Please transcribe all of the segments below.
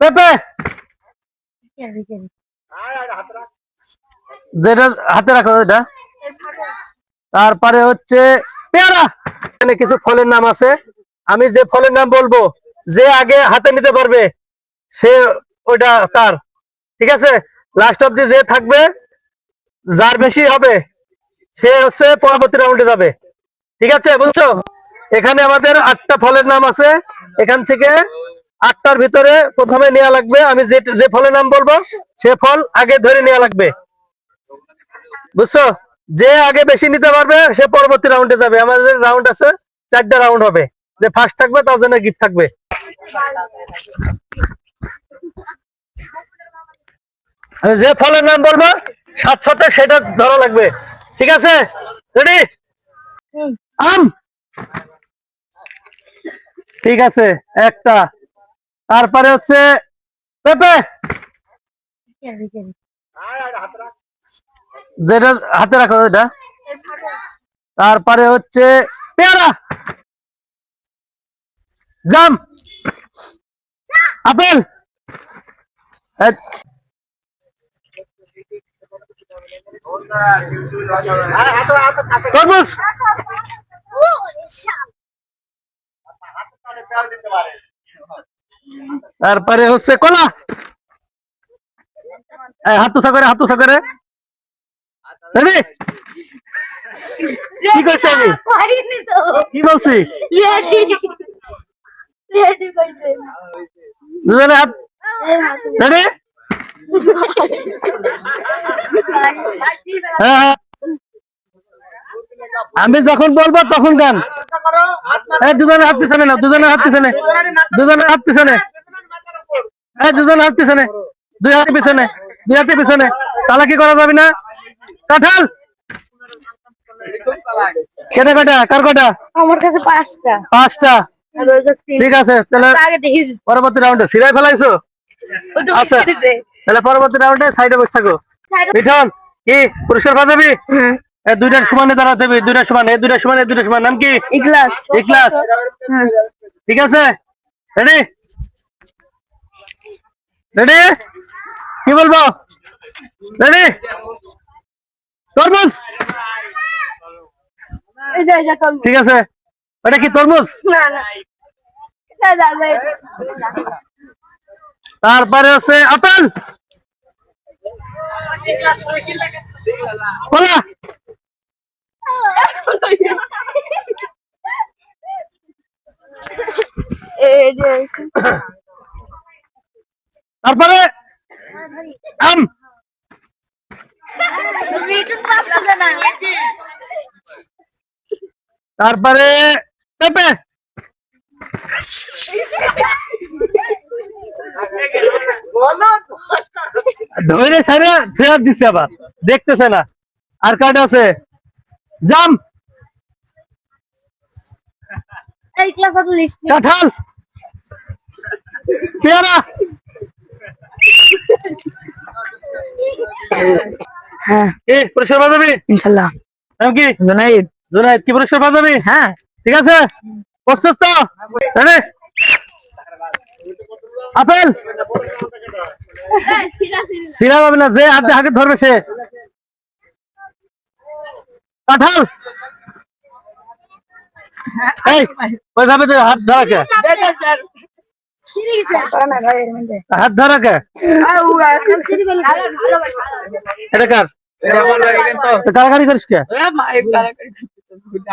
পেঁপে। যেটা হাতে রাখো এটা তারপরে হচ্ছে পেয়ারা। এখানে কিছু ফলের নাম আছে। আমি যে ফলের নাম বলব যে আগে হাতে নিতে পারবে সে ওটা তার। ঠিক আছে? লাস্ট অব্দি যে থাকবে যার বেশি হবে সে হচ্ছে পরবর্তী রাউন্ডে যাবে। ঠিক আছে? বুঝছ? এখানে আমাদের আটটা ফলের নাম আছে। এখান থেকে আটটার ভিতরে প্রথমে নেওয়া লাগবে। আমি যে যে ফলের নাম বলব সে ফল আগে ধরে নেওয়া লাগবে। বুঝছ? যে আগে বেশি নিতে পারবে সে পরবর্তী রাউন্ডে যাবে। আমাদের রাউন্ড আছে চারটা রাউন্ড হবে। যে ফার্স্ট থাকবে তার জন্য গিফট থাকবে। আমি যে ফলের নাম বলব সাত সাথে সেটা ধরা লাগবে। ঠিক আছে? রেডি আম? ঠিক আছে একটা। তারপরে হচ্ছে পেঁপে। যেটা হাতে রাখো এটা তারপরে হচ্ছে পেয়ারা। জাম। আপেল। তরমুজ। তারপরে হচ্ছে কলা। হাত তুষা করে হাত তুষা করে। কি করছি আমি কি বলছি রেডি রেডি কইছে দুজনে হাত রেডি হ্যাঁ হ্যাঁ। আমি যখন বলব তখন গান। এই দুজনের হাত পিছনে না দুজনের হাত পিছনে দুজনের হাত পিছনে। এই দুজনের হাত পিছনে দুই হাতে পিছনে দুই হাতে পিছনে। চালাকি করা যাবে না। কাঁঠাল! কেটে কটা কার কটা আমার কাছে পাঁচটা। পাঁচটা। ঠিক আছে তাহলে পরবর্তী রাউন্ডে সিরাই ফেলাইছো? আচ্ছা তাহলে পরবর্তী রাউন্ডে সাইডে বসে থাকো। মিঠন কি পুরস্কার পাঠাবি এই দুইটার সমানে দাঁড়াতে হবে দুইটার সমান দুইটার সমান দুইটার সমান। নাম কি? ইগলাস ইখলাস। ঠিক আছে? রেডি রেডি কি বলব? রেডি তরমুজ? এটা ঠিক আছে। ওটা কি তরমুজ? এটা তারপরে হচ্ছে আপেল। কলা। যে তারপরে আম তারপরে পেঁপে। ধরে সাইরা ফেরত দিচ্ছে আবার। দেখতেছে না। আর কার্ড আছে। জাম এই ক্লাস আর লিস্ট কাঁঠাল। পেয়ারা। হ্যাঁ। কি পুরস্কার ইনশাল্লাহ। নাম কি? জুনাইদ। জুনাইদ কি পুরস্কার পাঠাবি হ্যাঁ। ঠিক আছে? প্রস্তুত তো? আপেল? সিরা পাবে না যে হাতে হাতে ধরবে সে। কাঁঠাল? ওইভাবে তো হাত ধরা কে? হাত ধরা কে? এটা কার? কারাগারি করিস কে?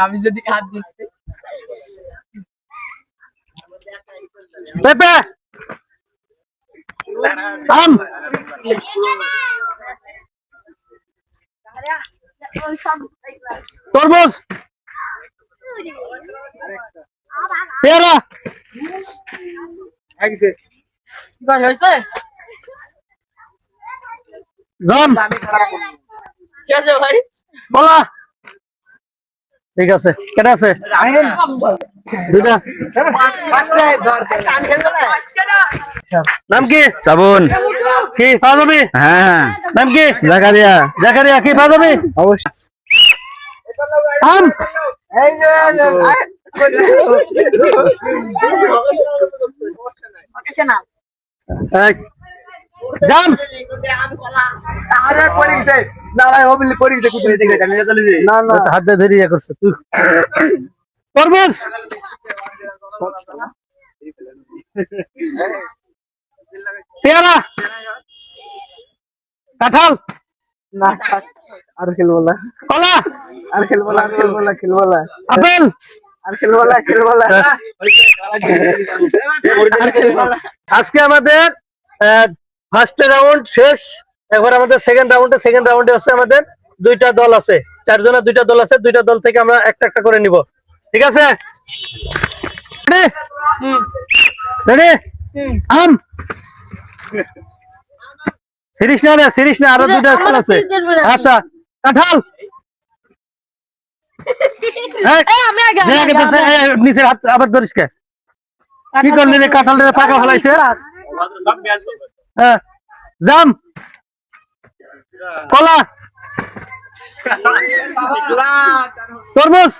আমি যদি হাত দিচ্ছি পেঁপে! আম! তরমুজ! পেয়ারা। ঠিক আছে কেটে আছে। নাম কি? শ্রাবণ কি পাওয়া যাবে হ্যাঁ। নাম কি? জাকারিয়া। জাকারিয়া কি পাওয়া যাবে অবশ্যই। আম। এই, না ভাই হবিলি গেছে কোথায় জানি চলে যে না না। হাত ধরে ইয়ে করছে তুই। তরমুজ। পেয়ারা। কাঁঠাল। না আর খেলব না। কলা! আর খেলব না খেলব না খেলব না। আপেল! আর খেলব না খেলব না। আজকে আমাদের ফার্স্ট রাউন্ড শেষ। এবার আমাদের সেকেন্ড রাউন্ডে সেকেন্ড রাউন্ডে হচ্ছে আমাদের দুইটা দল আছে। চারজনের দুইটা দল আছে দুইটা দল থেকে আমরা একটা একটা করে নিব। ঠিক আছে? হুম। রেডি হুম। আম সিরিজ না রে সিরিজ না আরও দুইটা আছে। না। আচ্ছা কাঁঠাল! নিচের হাত আবার ধরিস কে? কি করলি রে কাঁঠাল রে পাকা ফলাইছে? হ্যাঁ জাম! কলা! তরমুজ!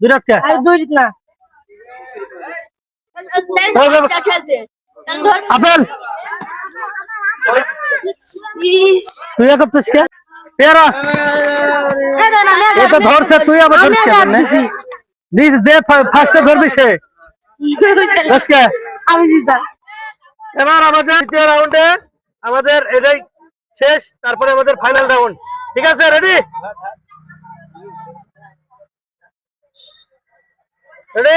দুই রাত কে না। খেলতে ধর আপেল ইস তুই এক করছিস কে পেয়ারা এই দেখ না, আমি আগে, এ তো আমি ধরছে আগে। তুই আবার আমি ধরিস আগে, কে আমি দিছি। নিজ দে ফার্স্টে ধরবি সে ধরিস কে আমি দিছি এবার আমাদের দ্বিতীয় রাউন্ডে আমাদের এটাই শেষ তারপরে আমাদের ফাইনাল রাউন্ড ঠিক আছে রেডি রেডি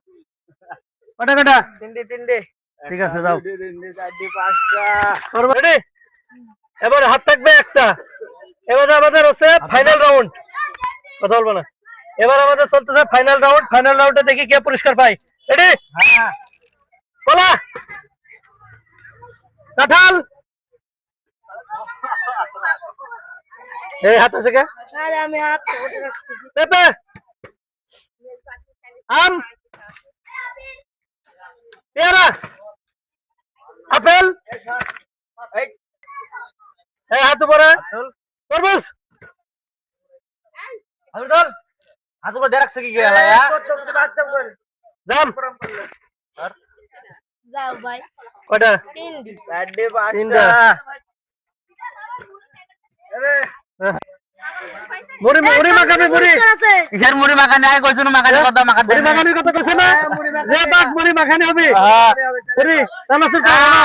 কটা কটা? তিনটে তিনটে। ঠিক আছে যাও। ready? এবার হাত থাকবে একটা। এবার আমাদের হচ্ছে ফাইনাল রাউন্ড কথা বলব না। এবার আমাদের চলতেছে ফাইনাল রাউন্ড ফাইনাল রাউন্ডে দেখি কে পুরস্কার পাই রেডি কলা কাঁঠাল এই হাত আছে কে? আমি হাত পেঁপে। আম। পেয়ারা আপেল? এই। হাত উপরে। তরমুজ? হাত উপর কি জাম। যাও ভাই। কয়টা? তিনটি। তিনটা। মুড়ি মুড়ি মাখাবি মুড়ি কিসের মুড়ি মাখানি আগে কইছো না মাখানি কথা মাখা মুড়ি মাখানি কথা কইছ না? যে বাক মুড়ি মাখানি হবে। মুড়ি চানাচুর খাওয়া না?